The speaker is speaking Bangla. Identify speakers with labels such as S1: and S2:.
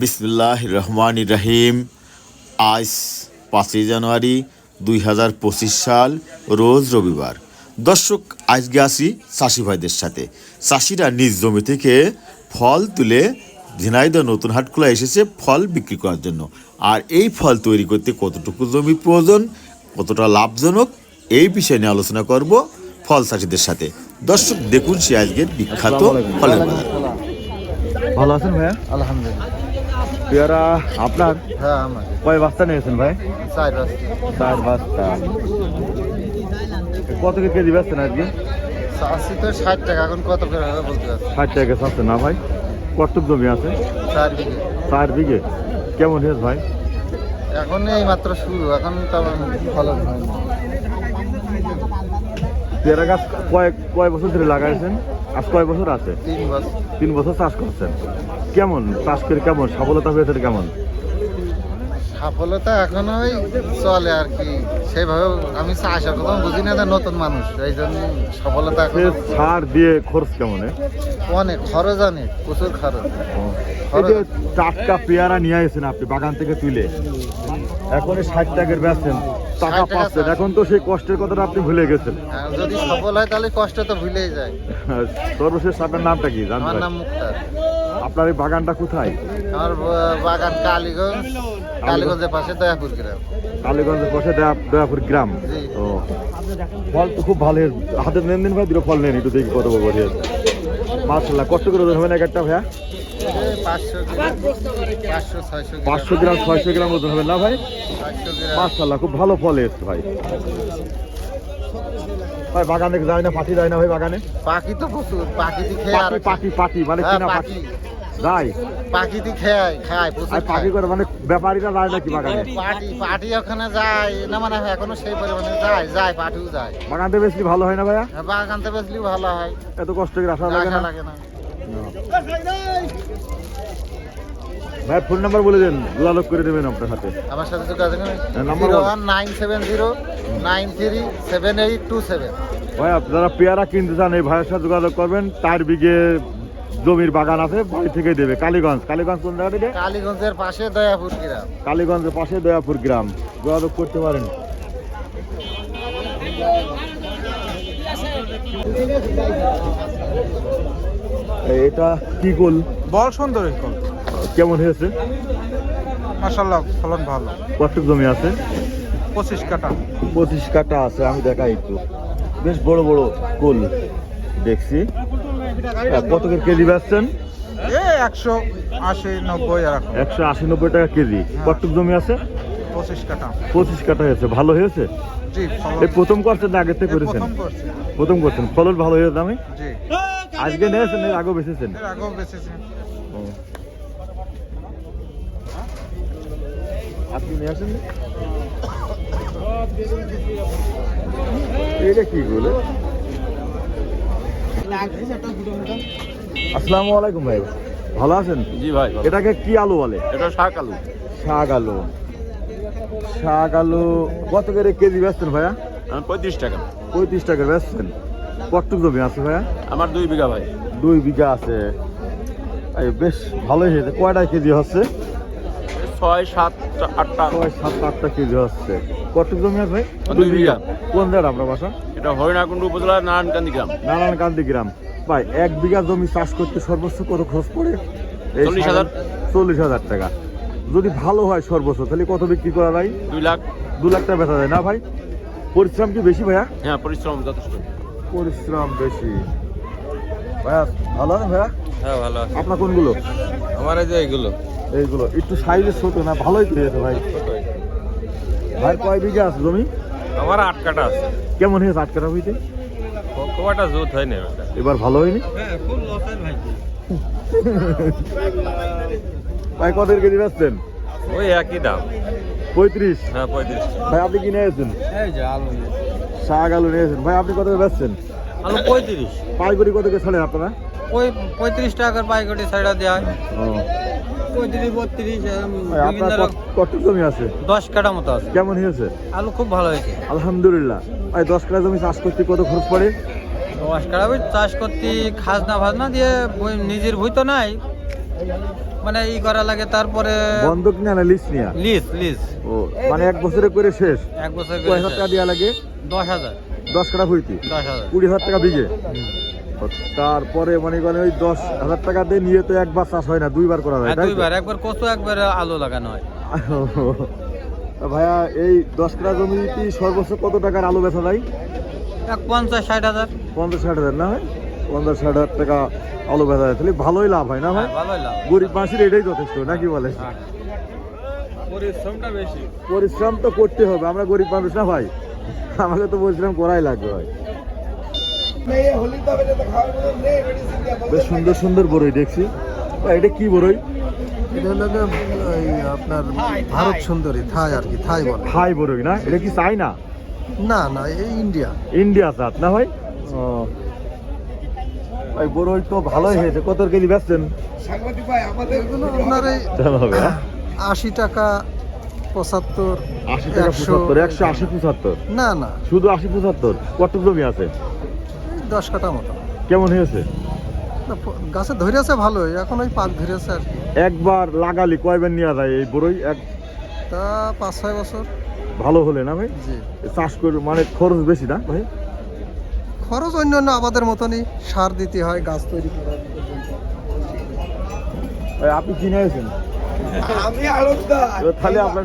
S1: বিসমিল্লাহ রহমান রাহিম। আজ পাঁচই জানুয়ারি দুই হাজার পঁচিশ সাল রোজ রবিবার। দর্শক আজকে আসি চাষি ভাইদের সাথে। চাষিরা নিজ জমি থেকে ফল তুলে ঝিনাইদহ নতুন হাট খোলা এসেছে ফল বিক্রি করার জন্য। আর এই ফল তৈরি করতে কতটুকু জমি প্রয়োজন কতটা লাভজনক এই বিষয় নিয়ে আলোচনা করব ফল চাষিদের সাথে। দর্শক দেখুন সে আজকের বিখ্যাত ফলের বাজার।
S2: ভালো আছেন ভাইয়া?
S3: আলহামদুলিল্লাহ।
S2: পেয়ারা আপনার?
S3: হ্যাঁ আমার।
S2: কয় বস্তা নিয়েছেন ভাই?
S3: চার বস্তা।
S2: চার বস্তা। কত কেজি বেচছেন আজকে?
S3: আশি তো ষাট টাকা এখন কত করে হবে বলতে পারছি
S2: ষাট টাকা চাচ্ছে না ভাই? কতটুক জমি আছে?
S3: চার বিঘে।
S2: চার বিঘে। কেমন হয়েছে ভাই?
S3: এখন এই মাত্র শুরু এখন তেমন ফলন
S2: পেয়ারা গাছ কয়েক কয় বছর ধরে লাগাইছেন? আজ কয় বছর আছে?
S3: তিন বছর।
S2: চাষ করছেন। কেমন? চাষ করে কেমন? সফলতা হয়েছে কেমন?
S3: সফলতা এখন ওই চলে আর কি। সেইভাবে আমি চাষের কথা বুঝি না নতুন মানুষ। এই জন্য সফলতা এখন
S2: সার দিয়ে খরচ কেমন
S3: অনেক খরচ অনেক প্রচুর খরচ।
S2: টাটকা পেয়ারা নিয়ে আসেন আপনি বাগান থেকে তুলে। এখন ষাট টাকার বেচছেন। টাকা পাচ্ছেন এখন তো সেই কষ্টের কথাটা আপনি ভুলে গেছেন।
S3: যদি সফল হয় তাহলে কষ্ট তো ভুলেই যায়।
S2: সর্বশেষ আপনার নামটা কি জানতে
S3: আমার নাম মুক্তার।
S2: আপনার এই বাগানটা কোথায়?
S3: আমার বাগান কালীগঞ্জ। কালীগঞ্জের পাশে দয়াপুর গ্রাম।
S2: কালীগঞ্জের পাশে দয়া- দয়াপুর গ্রাম? ও। ফল তো খুব ভালো। হাতে নেন দিন ভাই দুটো ফল নেন একটু দেখি কত বড় হয়েছে। মার্শাল্লাহ কষ্ট করে হবে না এক একটা ভাইয়া?
S3: পাঁচশো গ্রাম ছয়শো গ্রাম
S2: ওজন হবে না ভাই? মার্শাল্লাহ খুব ভালো ফল এসছে ভাই। ভাই বাগানে যায় না পাখি যায় না ভাই বাগানে?
S3: পাখি তো প্রচুর পাখি খেয়ে আর
S2: পাখি পাখি পাখি মানে
S3: হ্যাঁ,
S2: কিনা
S3: পাখি।
S2: যায়।
S3: পাখি দি খেয়ে খায় প্রচুর
S2: পাখি করে মানে ব্যাপারীরা যায় নাকি বাগানে?
S3: পাটি পাটি ওখানে যায় না মানে এখনও সেই পরিমাণে যায় যায় পাটিও যায়।
S2: বাগানটা বেশি ভালো হয় না ভাইয়া?
S3: বাগানতে বেশলি ভালো হয়।
S2: এত কষ্ট করে আসা লাগে না?
S3: লাগে না।
S2: ভাই ফোন নাম্বার বলে দেন যোগাযোগ করে দেবেন আপনার সাথে
S3: আমার সাথে যোগাযোগ
S2: হ্যাঁ, নাম্বার বল।
S3: One nine seven zero nine three seven eight two seven.
S2: ভাই আপনারা পেয়ারা কিনতে চান এই ভাইয়ের সাথে যোগাযোগ করবেন। চার বিঘে জমির বাগান আছে বাড়ি থেকে দেবে। কালীগঞ্জ কালীগঞ্জ কোন জায়গাটা?
S3: কালীগঞ্জের পাশে দয়াপুর গ্রাম।
S2: কালীগঞ্জের পাশে দয়াপুর গ্রাম। যোগাযোগ করতে পারেন। এই, এটা কি গোল?
S4: বল সুন্দর। এখন
S2: কেমন হয়েছে?
S4: মাসাল্লাহ ফলন ভালো।
S2: কত জমি আছে?
S4: পঁচিশ কাটা
S2: পঁচিশ কাটা আছে আমি দেখাই একটু। বেশ বড় বড় কোল দেখছি। হ্যাঁ, কত করে কেজি বেচছেন?
S4: এ একশো আশি নব্বই
S2: একশো আশি নব্বই টাকা কেজি। কতটুক জমি আছে?
S4: পঁচিশ কাটা
S2: পঁচিশ কাটা হয়েছে। ভালো হয়েছে? এই প্রথম করছেন না আগের থেকে করেছেন?
S4: প্রথম করছি।
S2: প্রথম করছেন। ফলন ভালো হয়েছে আমি
S4: জি।
S2: আজকে নিয়েছেন এর আগেও বেঁচেছেন
S4: এর আগেও।
S2: আপনি নিয়ে আসেন এটা কি বলে? আসসালামু আলাইকুম ভাই ভালো আছেন?
S5: জি ভাই
S2: এটাকে কি আলু বলে?
S5: এটা শাক আলু।
S2: শাক আলু। শাক আলু কত করে কেজি বেচছেন ভাইয়া?
S5: পঁয়ত্রিশ টাকা।
S2: পঁয়ত্রিশ টাকা বেচছেন। কতটুক জমি আছে ভাইয়া?
S5: আমার দুই বিঘা ভাই।
S2: দুই বিঘা আছে। এই বেশ ভালোই হয়েছে। কয়টা কেজি হচ্ছে?
S5: ছয় সাত আটটা।
S2: ছয় সাত আটটা কেজি হচ্ছে। কতটুক জমি আছে ভাই?
S5: দুই বিঘা।
S2: কোন জায়গা আপনার বাসা?
S5: এটা হরিণাকুণ্ড উপজেলার নারায়ণকান্দি গ্রাম।
S2: নারায়ণকান্দি গ্রাম। ভাই এক বিঘা জমি চাষ করতে সর্বোচ্চ কত খরচ পড়ে? এই
S5: চল্লিশ হাজার।
S2: চল্লিশ হাজার টাকা। যদি ভালো হয় সর্বোচ্চ তাহলে কত বিক্রি করা যায়?
S5: দুই লাখ।
S2: দু লাখ টাকা বেচা যায়। না ভাই? পরিশ্রম কি বেশি ভাইয়া?
S5: হ্যাঁ পরিশ্রম যথেষ্ট।
S2: পরিশ্রম বেশি। ভাইয়া ভালো আছে ভাইয়া?
S5: হ্যাঁ ভালো আছে।
S2: আপনার কোনগুলো?
S5: আমার এই যে এইগুলো।
S2: এইগুলো। একটু সাইজে ছোট না ভালোই তো হয়েছে ভাই। ভাই কয় বিঘা আছে জমি?
S5: আমার আট কাটা আছে।
S2: কেমন হয়েছে আট কাটা হইতে
S5: একটা জোত হয় না
S2: এবার ভালো হয়নি? ভাই। কত কেজি বেচছেন?
S5: ওই একই দাম।
S2: পঁয়ত্রিশ।
S5: হ্যাঁ পঁয়ত্রিশ।
S2: ভাই আপনি কিনে এসেছেন শাক আলু নিয়েছেন ভাই আপনি কত বেচছেন?
S4: আলু পঁয়ত্রিশ।
S2: পাইকারি কত করে ছাড়েন আপনারা?
S4: ওই পঁয়ত্রিশ টাকার পাইকারি হয়। পঁয়ত্রিশ বত্রিশ
S2: কত- জমি আছে?
S4: দশ কাটা মতো আছে।
S2: কেমন হয়েছে?
S4: আলু খুব ভালো হয়েছে।
S2: আলহামদুলিল্লাহ। ভাই দশ কাঠা জমি চাষ করতে কত খরচ পড়ে?
S4: দশ কাটা চাষ করতে খাজনা ফাজনা দিয়ে নিজের ভুই তো নাই। মানে ই করা লাগে তারপরে
S2: বন্ধক নিয়ে না লিস্ট নিয়ে?
S4: লিজ লিজ
S2: ও মানে এক বছরে করে শেষ?
S4: এক বছর
S2: কয় হাজার টাকা দেওয়া লাগে?
S4: দশ হাজার।
S2: দশ কাটা হইতি
S4: দশ হাজার।
S2: কুড়ি হাজার টাকা বিঘে? তারপরে মনে করেন ওই দশ হাজার টাকা দিয়ে নিয়ে তো একবার চাষ হয় না দুইবার করা
S4: হ্যাঁ,
S2: তাই
S4: দুইবার। একবার কত একবার আলু লাগানো হয়।
S2: ভাইয়া এই দশ কাটা জমিতে সর্বোচ্চ কত টাকার আলু বেচা যায়?
S4: এক পঞ্চাশ ষাট হাজার।
S2: পঞ্চাশ ষাট হাজার না হয়? পঞ্চাশ ষাট হাজার টাকা আলু বেচা যায়। তাহলে ভালোই লাভ হয় না ভাই?
S4: হ্যাঁ, ভালোই লাভ।
S2: গরিব মানুষের এটাই যথেষ্ট নাকি বলে
S5: পরিশ্রমটা বেশি।
S2: পরিশ্রম তো করতে হবে আমরা গরিব মানুষ না ভাই? আমাকে তো পরিশ্রম করাই লাগবে ভাই। বেশ সুন্দর সুন্দর বড়ই দেখছি। এটা কি বড়ই
S6: এটা হলো আপনার ভারত সুন্দরী থাই আর কি থাই বলে।
S2: হাই বড়ই না? এটা কি চাই না
S6: না না এই ইন্ডিয়া।
S2: ইন্ডিয়া জাত না ভাই? ও ভাই বড়ই তো ভালোই হয়েছে। কত কেজি বেচছেন?
S6: আপনার এই
S2: হ্যাঁ?
S6: আশি টাকা পঁচাত্তর
S2: আশি টাকা
S6: একশো।
S2: পঁচাত্তর একশো আশি পঁচাত্তর?
S6: না না।
S2: শুধু আশি পঁচাত্তর? কত জমি আছে?
S6: দশ কাটা মতো।
S2: কেমন হয়েছে?
S6: গাছে ধরেছে ভালোই এখন ওই পাক ধরেছে আর কি।
S2: একবার লাগালি কয়বার নিয়ে যায় এই বড়ই? এক
S6: তা পাঁচ ছয় বছর।
S2: ভালো হলে না ভাই?
S6: জি।
S2: চাষ করে মানে খরচ বেশি না ভাই?
S6: খরচ অন্যান্য আবাদের মতনই সার দিতে হয় গাছ তৈরি করার
S2: আপনি কিনে
S7: আমি আলোকদা
S2: তাহলে আপনার